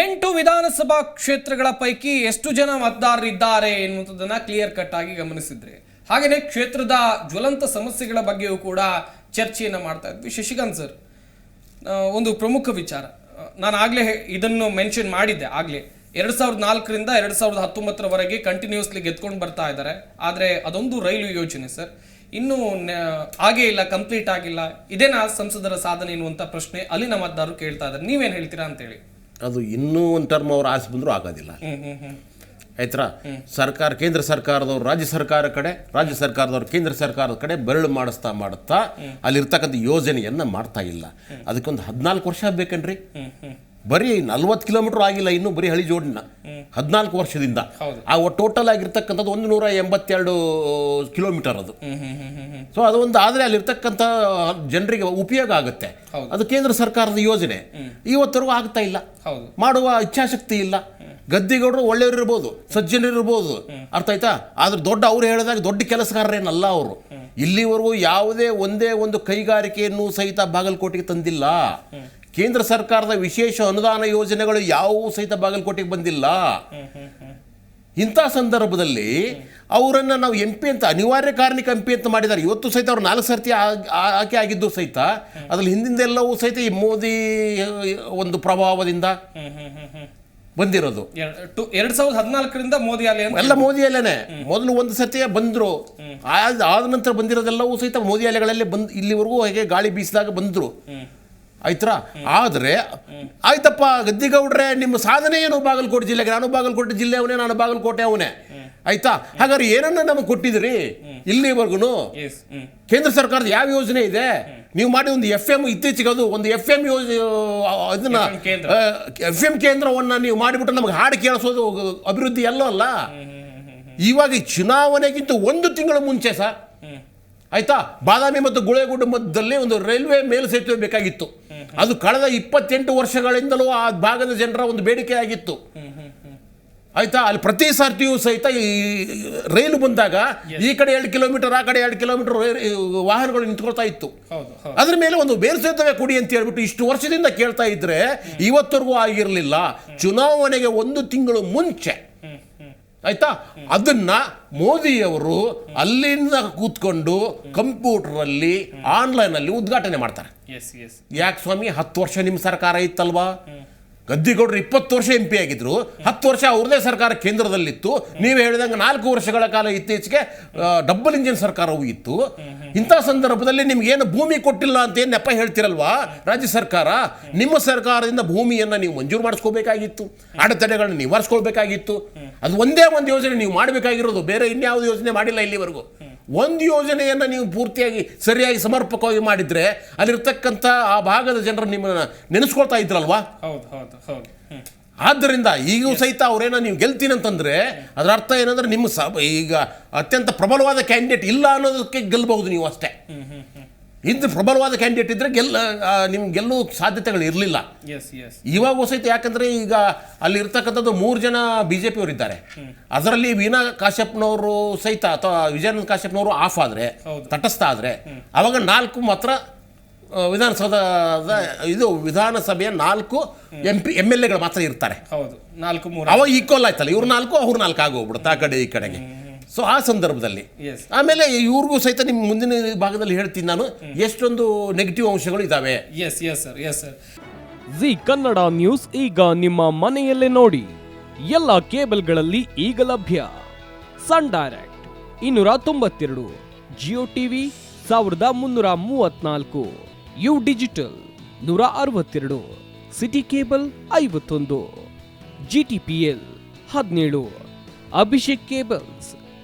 ಎಂಟು ವಿಧಾನಸಭಾ ಕ್ಷೇತ್ರಗಳ ಪೈಕಿ ಎಷ್ಟು ಜನ ಮತದಾರರಿದ್ದಾರೆ ಎನ್ನುವಂಥದ್ದನ್ನು ಕ್ಲಿಯರ್ ಕಟ್ ಆಗಿ ಗಮನಿಸಿದ್ರೆ. ಹಾಗೆಯೇ ಕ್ಷೇತ್ರದ ಜ್ವಲಂತ ಸಮಸ್ಯೆಗಳ ಬಗ್ಗೆಯೂ ಕೂಡ ಚರ್ಚೆಯನ್ನು ಮಾಡ್ತಾ ಇದ್ವಿ. ಶಶಿಕಾಂತ್ ಸರ್ ಒಂದು ಪ್ರಮುಖ ವಿಚಾರ. ನಾನು ಆಗ್ಲೇ ಇದನ್ನು ಮೆನ್ಷನ್ ಮಾಡಿದ್ದೆ ಆಗ್ಲೇ. ಎರಡು ಸಾವಿರದ ನಾಲ್ಕರಿಂದ ಎರಡು ಸಾವಿರದ ಹತ್ತೊಂಬತ್ತರವರೆಗೆ ಕಂಟಿನ್ಯೂಸ್ಲಿ ಗೆದ್ಕೊಂಡು ಬರ್ತಾ ಇದ್ದಾರೆ. ಆದ್ರೆ ಅದೊಂದು ರೈಲು ಯೋಜನೆ ಸರ್ ಇನ್ನೂ ಆಗೇ ಇಲ್ಲ ಕಂಪ್ಲೀಟ್ ಆಗಿಲ್ಲ. ಇದೇನಾ ಸಂಸದರ ಸಾಧನೆ ಎನ್ನುವಂಥ ಪ್ರಶ್ನೆ ಅಲ್ಲಿನ ಮತದಾರರು ಕೇಳ್ತಾ ಇದ್ದಾರೆ. ನೀವೇನು ಹೇಳ್ತೀರಾ ಅಂತ ಹೇಳಿ ಅದು ಇನ್ನೂ ಒಂದು ಟರ್ಮ್ ಅವ್ರು ಆಸೆ ಬಂದರೂ ಆಗೋದಿಲ್ಲ. ಹ್ಮ್ ಹ್ಮ್ ಹ್ಮ್. ಆಯ್ತಾ ಸರ್ಕಾರ ಕೇಂದ್ರ ಸರ್ಕಾರದವ್ರು ರಾಜ್ಯ ಸರ್ಕಾರ ಕಡೆ ರಾಜ್ಯ ಸರ್ಕಾರದವ್ರು ಕೇಂದ್ರ ಸರ್ಕಾರದ ಕಡೆ ಬೆರಳು ಮಾಡಿಸ್ತಾ ಮಾಡುತ್ತಾ ಅಲ್ಲಿರ್ತಕ್ಕಂಥ ಯೋಜನೆಯನ್ನು ಮಾಡ್ತಾ ಇಲ್ಲ. ಅದಕ್ಕೊಂದು ಹದಿನಾಲ್ಕು ವರ್ಷ ಬೇಕನ್ರಿ ಬರೀ ನಲ್ವತ್ತು ಕಿಲೋಮೀಟರ್ ಆಗಿಲ್ಲ ಇನ್ನೂ ಬರೀ ಹಳಿ ಜೋಡಿನ. ಹದಿನಾಲ್ಕು ವರ್ಷದಿಂದ. ಆ ಟೋಟಲ್ ಆಗಿರ್ತಕ್ಕಂಥದ್ದು ಒಂದು ನೂರ ಎಂಬತ್ತೆರಡು ಕಿಲೋಮೀಟರ್ ಅದು. ಸೊ ಅದು ಒಂದು ಆದರೆ ಅಲ್ಲಿರ್ತಕ್ಕಂಥ ಜನರಿಗೆ ಉಪಯೋಗ ಆಗುತ್ತೆ. ಅದು ಕೇಂದ್ರ ಸರ್ಕಾರದ ಯೋಜನೆ. ಇವತ್ತರೆಗೂ ಆಗ್ತಾ ಇಲ್ಲ. ಮಾಡುವ ಇಚ್ಛಾಶಕ್ತಿ ಇಲ್ಲ. ಗದ್ದಿಗೌಡರು ಒಳ್ಳೆಯವರು ಇರ್ಬೋದು ಸಜ್ಜನರು ಇರ್ಬೋದು ಅರ್ಥ ಆಯ್ತಾ? ಆದ್ರೆ ದೊಡ್ಡ ಅವರು ಹೇಳಿದಾಗ ದೊಡ್ಡ ಕೆಲಸಗಾರರೇನಲ್ಲ ಅವರು. ಇಲ್ಲಿವರೆಗೂ ಯಾವುದೇ ಒಂದೇ ಒಂದು ಕೈಗಾರಿಕೆಯನ್ನು ಸಹಿತ ಬಾಗಲಕೋಟೆಗೆ ತಂದಿಲ್ಲ. ಕೇಂದ್ರ ಸರ್ಕಾರದ ವಿಶೇಷ ಅನುದಾನ ಯೋಜನೆಗಳು ಯಾವುವು ಸಹಿತ ಬಾಗಲಕೋಟೆಗೆ ಬಂದಿಲ್ಲ. ಇಂಥ ಸಂದರ್ಭದಲ್ಲಿ ಅವರನ್ನು ನಾವು ಎಂ ಪಿ ಅಂತ ಅನಿವಾರ್ಯ ಕಾರಣಕ್ಕೆ ಎಂ ಪಿ ಅಂತ ಮಾಡಿದ್ದಾರೆ. ಇವತ್ತು ಸಹಿತ ಅವ್ರು ನಾಲ್ಕು ಸರ್ತಿ ಆಕೆ ಆಯ್ಕೆ ಆಗಿದ್ದು ಸಹಿತ ಅದ್ರಲ್ಲಿ ಹಿಂದಿಂದೆಲ್ಲವೂ ಸಹಿತ ಈ ಮೋದಿ ಒಂದು ಪ್ರಭಾವದಿಂದ ಬಂದಿರೋದು. ಎರಡ್ ಸಾವಿರದ ಹದಿನಾಲ್ಕರಿಂದ ಮೋದಿ ಅಲೆ ಎಲ್ಲ ಮೋದಿ ಅಲೆನೆ. ಮೊದಲು ಒಂದು ಸರ್ತಿ ಬಂದರು. ಆದ ಆದ ನಂತರ ಬಂದಿರೋದೆಲ್ಲವೂ ಸಹಿತ ಮೋದಿ ಅಲೆಗಳಲ್ಲಿ ಬಂದು ಇಲ್ಲಿವರೆಗೂ ಹೇಗೆ ಗಾಳಿ ಬೀಸಿದಾಗ ಬಂದರು. ಆಯ್ತಾ ಆದರೆ ಆಯ್ತಪ್ಪ ಗದ್ದಿಗೌಡ್ರೆ ನಿಮ್ಮ ಸಾಧನೆ ಏನು? ಬಾಗಲಕೋಟೆ ಜಿಲ್ಲೆಗೆ. ನಾನು ಬಾಗಲಕೋಟೆ ಜಿಲ್ಲೆ ಅವನೇ ನಾನು ಬಾಗಲಕೋಟೆ ಅವನೇ. ಆಯ್ತಾ? ಹಾಗಾದ್ರೆ ಏನನ್ನ ನಮಗೆ ಕೊಟ್ಟಿದ್ರಿ ಇಲ್ಲಿವರೆಗೂ ಕೇಂದ್ರ ಸರ್ಕಾರದ ಯಾವ ಯೋಜನೆ ಇದೆ? ನೀವು ಮಾಡಿ ಒಂದು ಎಫ್ ಎಂ ಇತ್ತೀಚೆಗೆ ಅದು ಒಂದು ಎಫ್ ಎಂ ಯೋಜ ಅದನ್ನ. ಎಫ್ ಎಂ ಕೇಂದ್ರವನ್ನು ನೀವು ಮಾಡಿಬಿಟ್ಟು ನಮಗೆ ಹಾಡು ಕೇಳಿಸೋದು ಅಭಿವೃದ್ಧಿ ಎಲ್ಲೋ ಅಲ್ಲ. ಇವಾಗ ಚುನಾವಣೆಗಿಂತ ಒಂದು ತಿಂಗಳ ಮುಂಚೆ ಸರ್. ಆಯ್ತಾ? ಬಾದಾಮಿ ಮತ್ತು ಗುಳೇಗುಡ್ಡ ಮಧ್ಯದಲ್ಲಿ ಒಂದು ರೈಲ್ವೆ ಮೇಲು ಸೇತುವೆ ಬೇಕಾಗಿತ್ತು. ಅದು ಕಳೆದ ಇಪ್ಪತ್ತೆಂಟು ವರ್ಷಗಳಿಂದಲೂ ಆ ಭಾಗದ ಜನರ ಒಂದು ಬೇಡಿಕೆ ಆಗಿತ್ತು. ಆಯ್ತಾ? ಅಲ್ಲಿ ಪ್ರತಿ ಸರ್ತಿಯೂ ಸಹಿತ ಈ ರೈಲು ಬಂದಾಗ ಈ ಕಡೆ ಎರಡು ಕಿಲೋಮೀಟರ್ ಆ ಕಡೆ ಎರಡು ಕಿಲೋಮೀಟರ್ ವಾಹನಗಳು ನಿಂತ್ಕೊಳ್ತಾ ಇತ್ತು. ಅದ್ರ ಮೇಲೆ ಒಂದು ಬೇರು ಸೇತುವೆ ಕೊಡಿ ಅಂತ ಹೇಳ್ಬಿಟ್ಟು ಇಷ್ಟು ವರ್ಷದಿಂದ ಕೇಳ್ತಾ ಇದ್ರೆ ಇವತ್ತರೆಗೂ ಆಗಿರಲಿಲ್ಲ. ಚುನಾವಣೆಗೆ ಒಂದು ತಿಂಗಳು ಮುಂಚೆ ಆಯ್ತಾ? ಅದನ್ನ ಮೋದಿಯವರು ಅಲ್ಲಿಂದ ಕೂತ್ಕೊಂಡು ಕಂಪ್ಯೂಟರಲ್ಲಿ ಆನ್ಲೈನಲ್ಲಿ ಉದ್ಘಾಟನೆ ಮಾಡ್ತಾರೆ. ಎಸ್ ಎಸ್ ಯಾಕೆ ಸ್ವಾಮಿ? ಹತ್ತು ವರ್ಷ ನಿಮ್ಮ ಸರ್ಕಾರ ಇತ್ತಲ್ವಾ? ಗದ್ದಿಗೌಡರು ಇಪ್ಪತ್ತು ವರ್ಷ ಎಂ ಪಿ ಆಗಿದ್ರು, ಹತ್ತು ವರ್ಷ ಅವ್ರದೇ ಸರ್ಕಾರ ಕೇಂದ್ರದಲ್ಲಿತ್ತು. ನೀವು ಹೇಳಿದಂಗೆ ನಾಲ್ಕು ವರ್ಷಗಳ ಕಾಲ ಇತ್ತೀಚೆಗೆ ಡಬಲ್ ಇಂಜಿನ್ ಸರ್ಕಾರವೂ ಇತ್ತು. ಇಂಥ ಸಂದರ್ಭದಲ್ಲಿ ನಿಮ್ಗೇನು ಭೂಮಿ ಕೊಟ್ಟಿಲ್ಲ ಅಂತ ಏನು ನೆಪ ಹೇಳ್ತಿರಲ್ವಾ? ರಾಜ್ಯ ಸರ್ಕಾರ, ನಿಮ್ಮ ಸರ್ಕಾರದಿಂದ ಭೂಮಿಯನ್ನು ನೀವು ಮಂಜೂರು ಮಾಡಿಸ್ಕೋಬೇಕಾಗಿತ್ತು. ಅಡೆತಡೆಗಳನ್ನ ನಿವಾರಿಸ್ಕೊಳ್ಬೇಕಾಗಿತ್ತು. ಅದು ಒಂದೇ ಒಂದು ಯೋಜನೆ ನೀವು ಮಾಡಬೇಕಾಗಿರೋದು, ಬೇರೆ ಇನ್ಯಾವುದು ಯೋಜನೆ ಮಾಡಿಲ್ಲ ಇಲ್ಲಿವರೆಗೂ. ಒಂದು ಯೋಜನೆಯನ್ನು ನೀವು ಪೂರ್ತಿಯಾಗಿ ಸರಿಯಾಗಿ ಸಮರ್ಪಕವಾಗಿ ಮಾಡಿದರೆ ಅಲ್ಲಿರ್ತಕ್ಕಂಥ ಆ ಭಾಗದ ಜನರು ನಿಮ್ಮನ್ನ ನೆನೆಸ್ಕೊಳ್ತಾ ಇದ್ರಲ್ವಾ? ಹೌದು ಹೌದು ಹೌದು. ಹ್ಮ್. ಆದ್ದರಿಂದ ಈಗೂ ಸಹಿತ ಅವರೇನೋ ನೀವು ಗೆಲ್ತೀನಿ ಅಂತಂದರೆ ಅದರ ಅರ್ಥ ಏನಂದ್ರೆ ನಿಮ್ಮ ಸ ಈಗ ಅತ್ಯಂತ ಪ್ರಬಲವಾದ ಕ್ಯಾಂಡಿಡೇಟ್ ಇಲ್ಲ ಅನ್ನೋದಕ್ಕೆ ಗೆಲ್ಲಬಹುದು ನೀವು ಅಷ್ಟೇ. ಇಂಥ ಪ್ರಬಲವಾದ ಕ್ಯಾಂಡಿಡೇಟ್ ಇದ್ರೆ ಗೆಲ್ಲ ನಿಮ್ಗೆ ಗೆಲ್ಲುವ ಸಾಧ್ಯತೆಗಳು ಇರಲಿಲ್ಲ. ಇವಾಗ ಸಹಿತ ಯಾಕಂದ್ರೆ ಈಗ ಅಲ್ಲಿ ಇರ್ತಕ್ಕಂಥದ್ದು ಮೂರು ಜನ ಬಿ ಜೆ ಪಿಯವರಿದ್ದಾರೆ ಅದರಲ್ಲಿ ವೀನಾ ಕಾಶ್ಯಪ್ನವರು ಸಹಿತ ಅಥವಾ ವಿಜಯಾನಂದ ಕಾಶ್ಯಪ್ನವರು ಆಫ್ ಆದರೆ. ತಟಸ್ಥ ಆದರೆ ಅವಾಗ ನಾಲ್ಕು ಮಾತ್ರ ವಿಧಾನಸೌಧದ ಇದು ವಿಧಾನಸಭೆಯ ನಾಲ್ಕು ಎಂ ಪಿ ಎಂ ಎಲ್ ಎಗಳು ಮಾತ್ರ ಇರ್ತಾರೆ. ಹೌದು. ನಾಲ್ಕು ಮೂರು. ಅವಾಗ ಈಕ್ವಲ್ ಆಯ್ತಲ್ಲ. ಇವ್ರು ನಾಲ್ಕು ಅವ್ರು ನಾಲ್ಕು ಆಗೋಗ್ಬಿಡುತ್ತೆ ಆ ಕಡೆ ಈ ಕಡೆಗೆ. ಸೊ ಆ ಸಂದರ್ಭದಲ್ಲಿ. ಎಸ್ ಆಮೇಲೆ ಇವ್ರಿಗೂ ಸಹಿತ ನಿಮ್ಮ ಮುಂದಿನ ಭಾಗದಲ್ಲಿ ಹೇಳ್ತೀನಿ ನಾನು. ಎಷ್ಟೊಂದು ನೆಗೆಟಿವ್ ಅಂಶಗಳು ಇದ್ದಾವೆ yes yes sir yes sir Zee Kannada news ಈಗ ನಿಮ್ಮ ಮನೆಯಲ್ಲೇ ನೋಡಿ. ಎಲ್ಲ ಕೇಬಲ್ಗಳಲ್ಲಿ ಈಗ ಲಭ್ಯ. ಸನ್ ಡೈರೆಕ್ಟ್ ಇನ್ನೂರ ತೊಂಬತ್ತೆರಡು ಜಿಯೋ ಟಿವಿ ಸಾವಿರದ ಮುನ್ನೂರ ಮೂವತ್ನಾಲ್ಕು ಯು ಡಿಜಿಟಲ್ ನೂರ ಅರವತ್ತೆರಡು ಸಿಟಿ ಕೇಬಲ್ ಐವತ್ತೊಂದು ಜಿ ಟಿ ಪಿ ಎಲ್ ಹದಿನೇಳು ಅಭಿಷೇಕ್ ಕೇಬಲ್ಸ್